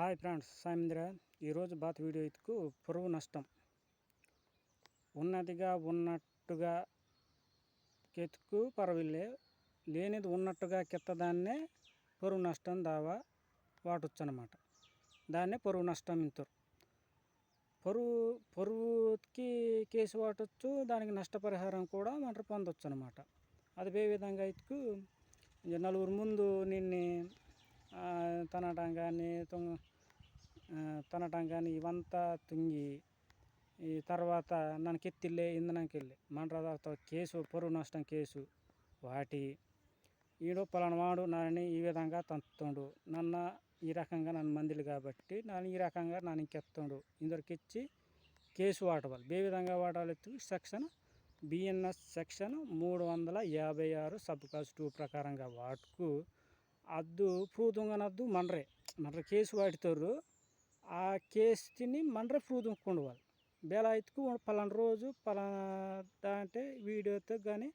Hi friends Sayandra ఈరోజు bath video ఇతుకు పురుగు నష్టం. ఉన్నదిగా ఉన్నట్టుగా కెతుకు పర్వాలే లేనిది ఉన్నట్టుగా కెత్తదాన్నే పురుగు నష్టం దావా వాటొచ్చు అనమాట దాన్నే పురుగు నష్టం ఇంతరు. పరువు పరువుకి కేసు వాటొచ్చు దానికి నష్టపరిహారం కూడా మనం పొందొచ్చు అనమాట అది ఏ విధంగా ఇతుకు నలుగురు ముందు నిన్ను తనటం కానీ తుంగ తనటం కానీ ఇవంతా తుంగి ఈ తర్వాత నన్ను కెత్తిల్లే ఇంధనానికి వెళ్ళి మన కేసు పొరుగు నష్టం కేసు వాటి ఈడు పలానవాడు నన్ను ఈ విధంగా తంతుండు. నన్ను ఈ రకంగా నన్ను మందిలు కాబట్టి నన్ను ఈ రకంగా నన్ను ఇంకెత్తుండు. ఇందరికిచ్చి కేసు వాడవాలి ఏ విధంగా వాడాలి సెక్షన్ బిఎన్ఎస్ సెక్షన్ మూడు వందల యాభై ఆరు సబ్ కాస్ టూ ప్రకారంగా వాటుకు అద్దు పూతుంగనద్దు మనరే మనరే కేసు వాడుతారు ఆ కేసు కేసుని మనరే పూతుంಕೊಂಡು వాళ్ళు బేలాయితుకు పలానా రోజు పలానా అంటే వీడియోతో కానీ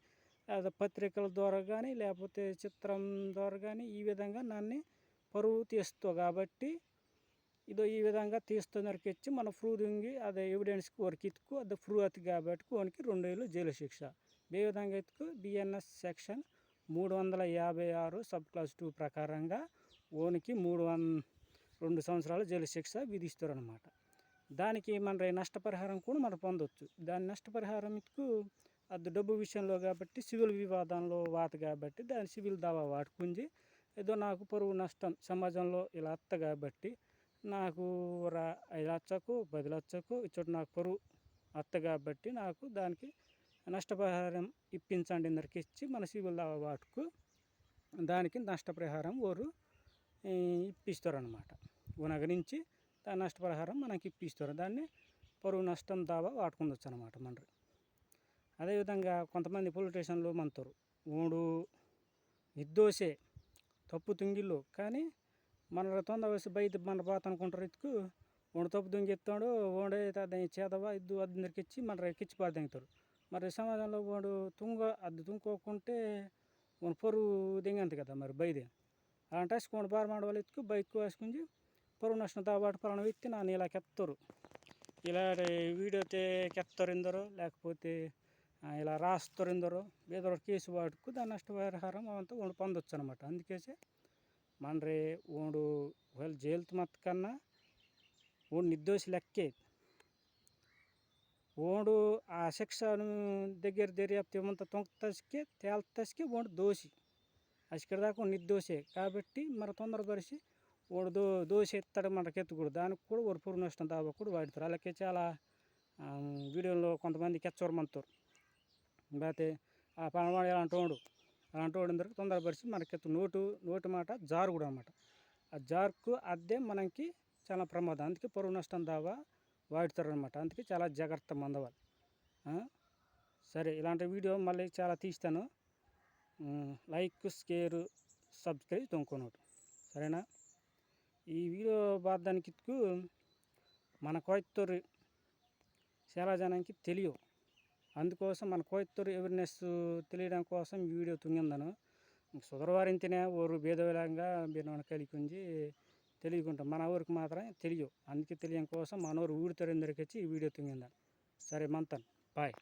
లేదా పత్రికల ద్వారా కానీ లేకపోతే చిత్రం ద్వారా కానీ ఈ విధంగా నన్ను పరువు తీస్తావు కాబట్టి ఇదో ఈ విధంగా తీస్తున్నరికి ఇచ్చి మన దింగి అదే ఎవిడెన్స్కి వరకు ఇతుకు అది ప్రూ అతి కాబట్టి కోనికి రెండు వేలు జైలు శిక్ష. ఏ విధంగా ఇతుకు బిఎన్ఎస్ సెక్షన్ మూడు వందల యాభై ఆరు సబ్ క్లాస్ టూ ప్రకారంగా ఓనికి మూడు వన్ రెండు సంవత్సరాలు జైలు శిక్ష విధిస్తారనమాట దానికి మన నష్టపరిహారం కూడా మనం పొందొచ్చు. దాని నష్టపరిహారంకు అది డబ్బు విషయంలో కాబట్టి సివిల్ వివాదంలో వాత కాబట్టి దాని సివిల్ దావా వాడుకుంది. ఏదో నాకు పరువు నష్టం సమాజంలో ఇలా అత్త కాబట్టి నాకు రా ఐదు లక్షకు పది లక్షకు ఇచ్చోటి నాకు పరువు అత్త కాబట్టి నాకు దానికి నష్టపరిహారం ఇప్పించండి అందరికి ఇచ్చి మన సివిల్ వాటుకు దానికి నష్టపరిహారం వారు ఇప్పిస్తారు అనమాట ఉనగరించి దాని నష్టపరిహారం మనకి ఇప్పిస్తారు. దాన్ని పరువు నష్టం దావా వాడుకుందొచ్చు అనమాట మనరు అదేవిధంగా కొంతమంది పోలీస్ స్టేషన్లో మంతారు మూడు నిర్దోషే తప్పు తుంగిళ్ళు. కానీ మన తొందర వయసు బయట మన బాత అనుకుంటారు ఇతుకు వాడు తప్పు దుంగెత్తాడు వాడే దాన్ని చేదవా ఇద్దు అందరికి ఇచ్చి మన ఎక్కిచ్చి పారదెంగుతారు మరి సమాజంలో వాడు తుంగ అది తుంకోకుంటే వాడు పొరుగు దింగంత కదా మరి బయదే. అలాంటి వేసుకొని బార్ వాళ్ళు ఎత్తుకు బైక్ వేసుకుని పొరుగు నష్టం దాబాటు పలాన వ్యక్తి నన్ను ఇలా కెత్తరు. ఇలా వీడియో కెత్తరు ఎందరో లేకపోతే ఇలా రాస్తారు ఎందరో ఏదో కేసు వాడుకు దాని నష్టపరిహారం అవంతా వాడు పొందొచ్చు అనమాట అందుకేసి మనరే వాడు ఒకవేళ జైలు మత్తు కన్నా వాడు నిర్దోషి లెక్కే. ఓడు ఆ శిక్షను దగ్గర దర్యాప్తు ఏమంత తొంగతసికే తేల్తసికే ఓడు దోషి అక్కడ దాకా నిర్దోషే. కాబట్టి మరి తొందరపరిచి వాడు దో దోష ఎత్తాడు మనకి ఎత్తుకూడదు దానికి కూడా ఒక పురుగు నష్టం దాబా కూడా అలాగే చాలా వీడియోలో కొంతమంది కెచ్చోరమంటారు లేకపోతే ఆ పనవాడు ఎలాంటి వాడు అలాంటి వాడు అందరికి తొందరపరిచి మనకి నోటు నోటి మాట జారు కూడా అనమాట ఆ జార్కు అద్దె మనకి చాలా ప్రమాదం. అందుకే పరువు నష్టం దావా వాడుతారు అనమాట అందుకే చాలా జాగ్రత్త మందవాలి. సరే ఇలాంటి వీడియో మళ్ళీ చాలా తీస్తాను. లైక్ స్కేరు సబ్స్క్రైబ్ తొంకొనోటు సరేనా? ఈ వీడియో బాధానికి మన కోయత్తూరు చాలా జనానికి తెలియవు. అందుకోసం మన కోయత్తూరు అవేర్నెస్ తెలియడం కోసం ఈ వీడియో తుంగిందను. సుదరవారింతనే ఓరు భేదవిలంగా మీరు కలిగి తెలియకుంటాం మన ఊరికి మాత్రమే తెలియవు. అందుకే తెలియని కోసం మన ఊరు ఊడితరందరికి వచ్చి ఈ వీడియో తుంగిందా సరే మంతన్ బాయ్.